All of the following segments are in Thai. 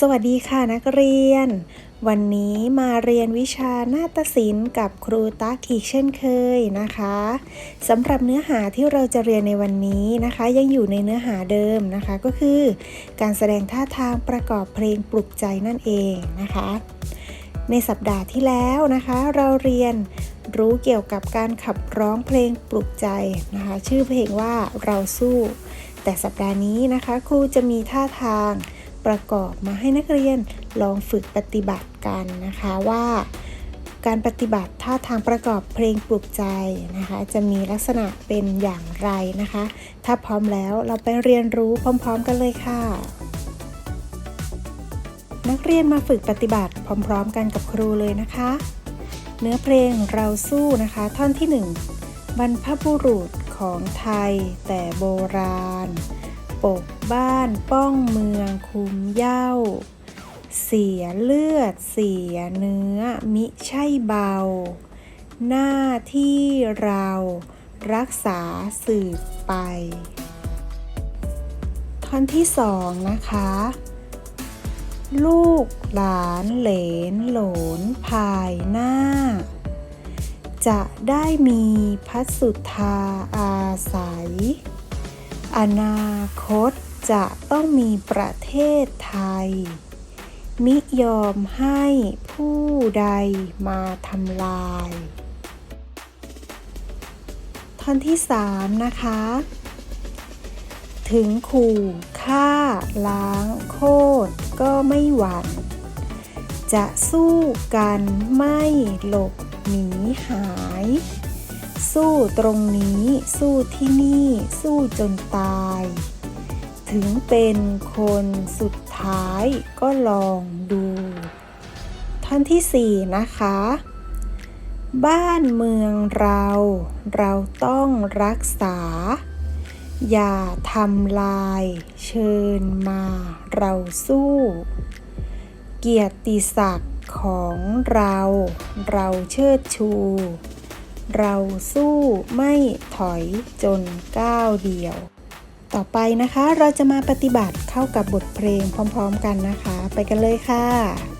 สวัสดีค่ะนักเรียน วันนี้มาเรียนวิชานาฏศิลป์กับครูตั๊กอีกเช่นเคยนะคะสำหรับเนื้อหาที่เราจะเรียนในวันนี้นะคะ ยังอยู่ในเนื้อหาเดิมนะคะก็คือ การแสดงท่าทางประกอบเพลงปลุกใจนั่นเองนะคะ ในสัปดาห์ที่แล้วนะคะ เราเรียนรู้เกี่ยวกับการขับร้องเพลงปลุกใจนะคะ ชื่อเพลงว่าเราสู้ แต่สัปดาห์นี้นะคะ ครูจะมีท่าทาง ประกอบมาให้นักเรียนลองฝึกปฏิบัติกันนะคะว่า การปฏิบัติท่าทางประกอบเพลงปลุกใจนะคะ จะมีลักษณะเป็นอย่างไรนะคะ ถ้าพร้อมแล้วเราไปเรียนรู้พร้อมๆกันเลยค่ะ นักเรียนมาฝึกปฏิบัติพร้อมๆ กันกับครูเลยนะคะ เนื้อเพลงเราสู้นะคะ ท่อนที่ 1 บรรพบุรุษของไทยแต่โบราณ ปกบ้านป้องเมืองคุมเย้า เสียเลือดเสียเนื้อมิใช่เบา หน้าที่เรารักษาสืบไป ท่อนที่สองนะคะ ลูกหลานเหลนโหลนภายหน้า จะได้มีพัสสุธาอาศัย อนาคตจะต้องมีประเทศไทย มิยอมให้ผู้ใดมาทำลาย ท่อนที่สามนะคะ ถึงขู่ฆ่าล้างโคตรก็ไม่หวั่น จะสู้กันไม่หลบหนีหาย สู้ตรงนี้ สู้ที่นี่ สู้จนตาย ถึงเป็นคนสุดท้ายก็ลองดู ท่านที่สี่นะคะ บ้านเมืองเรา เราต้องรักษา อย่าทำลาย เชิญมาเราสู้ เกียรติศักดิ์ของเรา เราเชิดชู เราสู้ไม่ถอยจนก้าวเดียว ต่อไปนะคะเราจะมาปฏิบัติเข้ากับบทเพลงพร้อม ๆ กันนะคะ ไปกันเลยค่ะ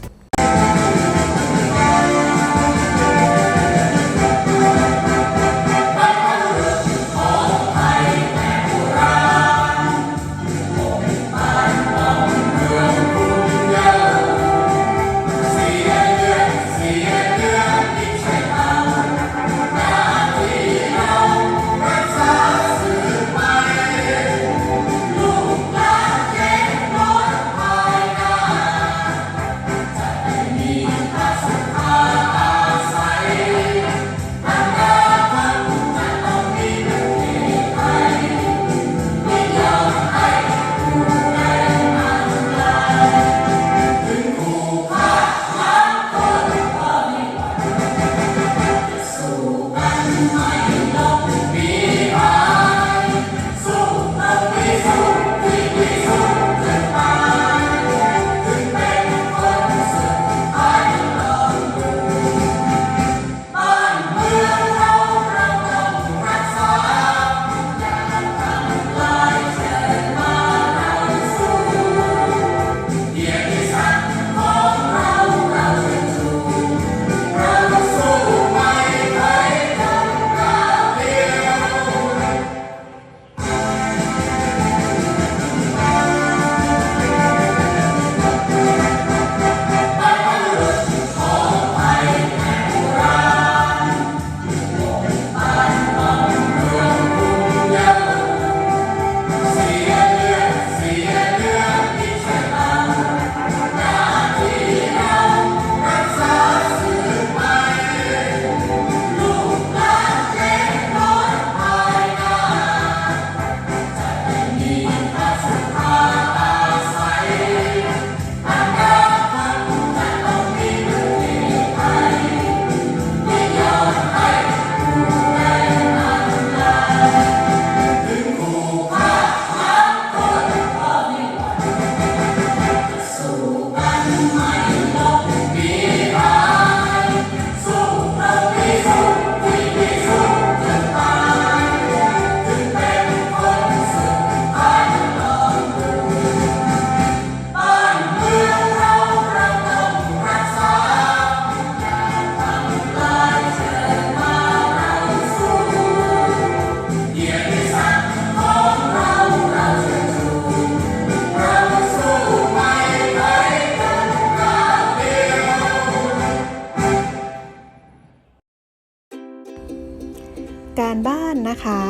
การบ้านนะคะ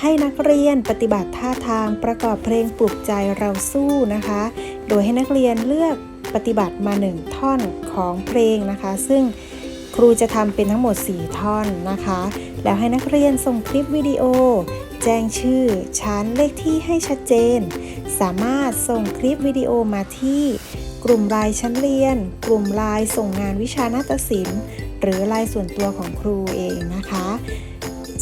ให้นักเรียนปฏิบัติท่าทางประกอบเพลงปลุกใจเราสู้นะคะ โดยให้นักเรียนเลือกปฏิบัติมาหนึ่งท่อนของเพลงนะคะ ซึ่งครูจะทำเป็นทั้งหมด 4 ท่อนนะคะ แล้วให้นักเรียนส่งคลิปวิดีโอ แจ้งชื่อชั้นเลขที่ให้ชัดเจน สามารถส่งคลิปวิดีโอมาที่ กลุ่มไลน์ชั้นเรียน กลุ่มไลน์ส่งงานวิชานาฏศิลป์ หรือไลน์ส่วนตัวของครูเองนะคะ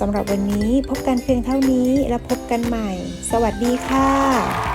สำหรับวันนี้พบกันเพียงเท่านี้แล้วพบกันใหม่ สวัสดีค่ะ